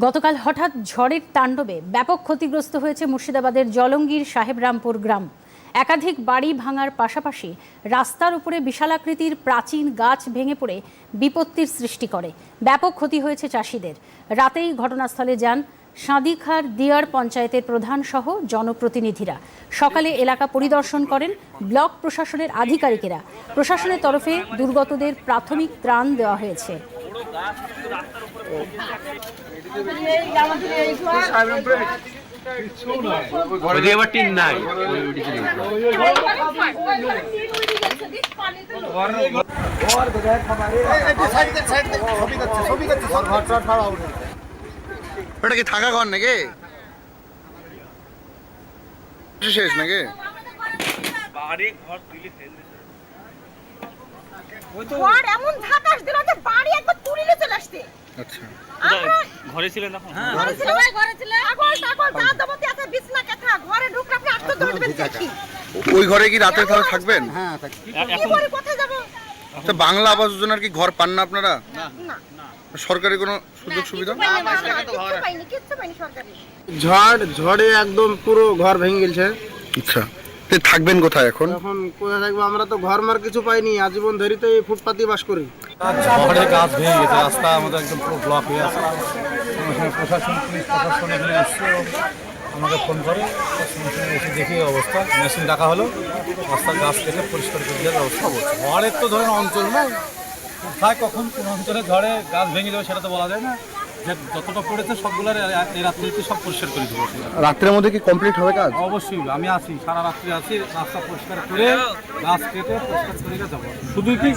গতকাল হঠাৎ ঝড়ের তাণ্ডবে ব্যাপক ক্ষতিগ্রস্ত হয়েছে মুর্শিদাবাদের জলঙ্গির সাহেবরামপুর গ্রাম। একাধিক বাড়ি ভাঙার পাশাপাশি রাস্তার উপরে বিশালাকৃতির প্রাচীন গাছ ভেঙে পড়ে বিপত্তির সৃষ্টি করে। ব্যাপক ক্ষতি হয়েছে চাষিদের। রাতেই ঘটনাস্থলে যান সাদিখার দিয়ার পঞ্চায়েতের প্রধান সহ জনপ্রতিনিধিরা। সকালে এলাকা পরিদর্শন করেন ব্লক প্রশাসনের আধিকারিকেরা। প্রশাসনের তরফে দুর্গতদের প্রাথমিক ত্রাণ দেওয়া হয়েছে। আবার টিন নাই। ওটা কি থাকা ঘর নাকি? শেষ নাকি? ঘর এমন ঝাঁকাশ দিল যে বাড়ি আচ্ছা। আমরা ঘরে ছিলেন তখন? ঘরে ছিল ঘরে ছিল আগল টাগল যা যাবতীয় আছে বিছনা কাঁথা? ঘরে ঢুকলে আপনি আত্ম ধরে দেবেন ওই ঘরে কি রাতে তাহলে থাকবেন? কোথায় যাব? আচ্ছা বাংলা আবাস যোজনার কি ঘর পান না আপনারা? না। সরকারি কোনো সুযোগ সুবিধা? ঝড় ঝড়ে একদম পুরো ঘর ভেঙে গেছে। আচ্ছা। তো থাকবেন কোথায় এখন? এখন কোথায় থাকব? আমরা তো ঘর মার কিছু পাইনি। আজীবন ধরে তো এই ফুটপাতি বাস করি। ঝড়ে গাছ ভেঙে গেছে রাস্তা আমাদের একদম পুরো ব্লক হয়ে আছে। প্রশাসন পুলিশ প্রশাসন এখানে এসছে আমাকে ফোন করে এসে দেখি অবস্থা। মেশিন ডাকা হলো রাস্তার গাছ কেটে পরিষ্কার করে দেওয়ার ব্যবস্থা করছে। ঝড়ের তো ধরেন অঞ্চল নাই কোথায় কখন কোন অঞ্চলে ঝড়ে গাছ ভেঙে যাবে সেটা তো বলা যায় না। যে যতটা পড়েছে সবগুলোর এই রাত্রিতে সব পরিষ্কার করে দেবো। রাত্রের মধ্যে কি কমপ্লিট হবে কাজ? অবশ্যই আমি আছি সারা রাত্রি আছি রাস্তা পরিষ্কার করে গাছ কেটে পরিষ্কার করে যাব। শুধু কি